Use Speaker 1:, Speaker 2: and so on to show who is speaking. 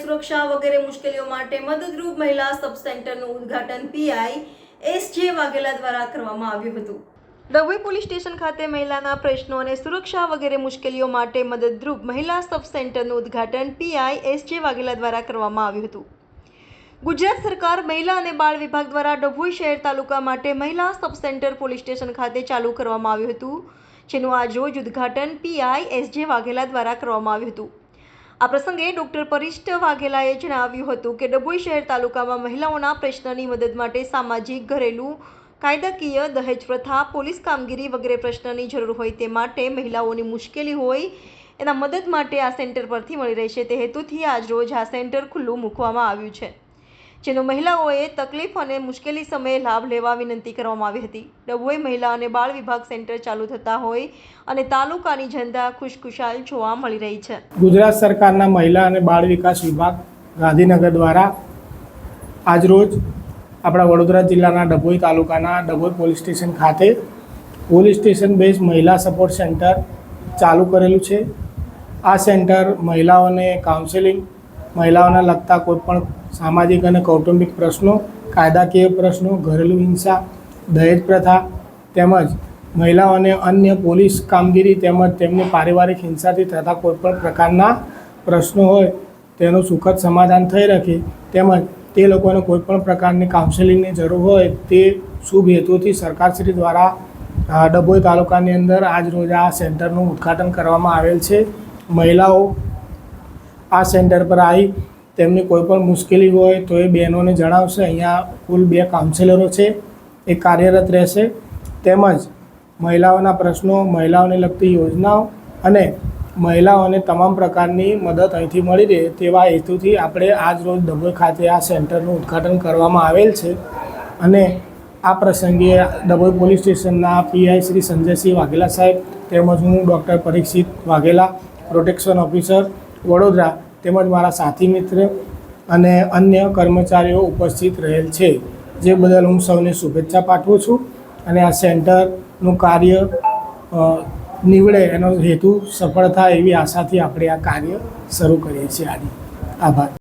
Speaker 1: સુરક્ષા વગેરે મુશ્કેલીઓ માટે મદદરૂપ મહિલા સબ સેન્ટરનું ઉદ્ઘાટન પીઆઈ એસ જે વાઘેલા દ્વારા કરવામાં આવ્યું હતું. ડભોઈ પોલીસ સ્ટેશન ખાતે મહિલાના પ્રશ્નો અને સુરક્ષા વગેરે મુશ્કેલીઓ માટે મદદરૂપ મહિલા સબ સેન્ટરનું ઉદ્ઘાટન પીઆઈ એસ જે વાઘેલા દ્વારા કરવામાં આવ્યું હતું. ગુજરાત સરકાર મહિલા અને બાળ વિભાગ દ્વારા ડભોઈ શહેર તાલુકા માટે મહિલા સબ સેન્ટર પોલીસ સ્ટેશન ખાતે ચાલુ કરવામાં આવ્યું હતું, જેનું આજરોજ ઉદ્ઘાટન પીઆઈ એસ જે વાઘેલા દ્વારા કરવામાં આવ્યું હતું. આ પ્રસંગે ડોક્ટર પરિષ્ઠ વાઘેલાએ જણાવ્યું હતું કે ડભોઈ શહેર તાલુકામાં મહિલાઓના પ્રશ્નની મદદ માટે સામાજિક, ઘરેલું, કાયદાકીય દહેજ પ્રથા, પોલીસ કામગીરી વગેરે પ્રશ્નની જરૂર હોય તે માટે મહિલાઓની મુશ્કેલી હોય એના મદદ માટે આ સેન્ટર પરથી મળી રહેશે. તે હેતુથી આજરોજ આ સેન્ટર ખુલ્લું મૂકવામાં આવ્યું છે. જેનો મહિલાઓએ તકલીફ અને મુશ્કેલી સમયે લાભ લેવા વિનંતી કરવામાં આવી હતી. ડભોઈ મહિલા અને બાળ વિભાગ સેન્ટર ચાલુ થતા હોય અને તાલુકાની જનતા ખુશખુશાલ જોવા મળી રહી છે.
Speaker 2: ગુજરાત સરકારના મહિલા અને બાળ વિકાસ વિભાગ ગાંધીનગર દ્વારા આજરોજ આપણા વડોદરા જિલ્લાના ડભોઈ તાલુકાના ડભોઈ પોલીસ સ્ટેશન ખાતે પોલીસ સ્ટેશન બેઝ મહિલા સપોર્ટ સેન્ટર ચાલુ કરેલું છે. આ સેન્ટર મહિલાઓને કાઉન્સેલિંગ મહિલાઓને લગતા કોઈપણ સામાજિક અને કૌટુંબિક પ્રશ્નો, કાયદાકીય પ્રશ્નો, ઘરેલુ હિંસા, દહેજ પ્રથા તેમજ મહિલાઓને અન્ય પોલીસ કામગીરી તેમજ તેમની પારિવારિક હિંસાથી થતા કોઈપણ પ્રકારના પ્રશ્નો હોય તેનું સુખદ સમાધાન થઈ રહે તેમજ તે લોકોને કોઈપણ પ્રકારની કાઉન્સેલિંગની જરૂર હોય તે શુભ હેતુથી સરકારશ્રી દ્વારા ડભોઈ તાલુકાની અંદર આજ રોજ આ સેન્ટરનું ઉદ્ઘાટન કરવામાં આવેલ છે. મહિલાઓ આ સેન્ટર પર આવી. તેમની કોઈ પણ મુશ્કેલી હોય તો એ બહેનોને જણાવશે. અહીંયા કુલ બે કાઉન્સેલરો છે. એ કાર્યરત રહેશે. તેમજ મહિલાઓના પ્રશ્નો, મહિલાઓને લગતી યોજનાઓ અને મહિલાઓને તમામ પ્રકારની મદદ અહીંથી મળી રહે તેવા હેતુથી આપણે આજ રોજ ડભોઈ ખાતે આ સેન્ટરનું ઉદ્ઘાટન કરવામાં આવેલ છે. અને આ પ્રસંગે ડભોઈ પોલીસ સ્ટેશનના પીઆઈ શ્રી સંજયસિંહ વાઘેલા સાહેબ તેમજ હું doctor Parikshit Vaghela, protection officer Vadodara તેમજ મારા સાથી મિત્ર અને અન્ય કર્મચારીઓ ઉપસ્થિત રહેલ છે. જે બદલ હું સૌને શુભેચ્છા પાઠવું છું અને આ સેન્ટરનું કાર્ય નીવડે એનો હેતુ સફળ થાય એવી આશાથી આપણે આ કાર્ય શરૂ કરીએ છીએ. આજે આભાર.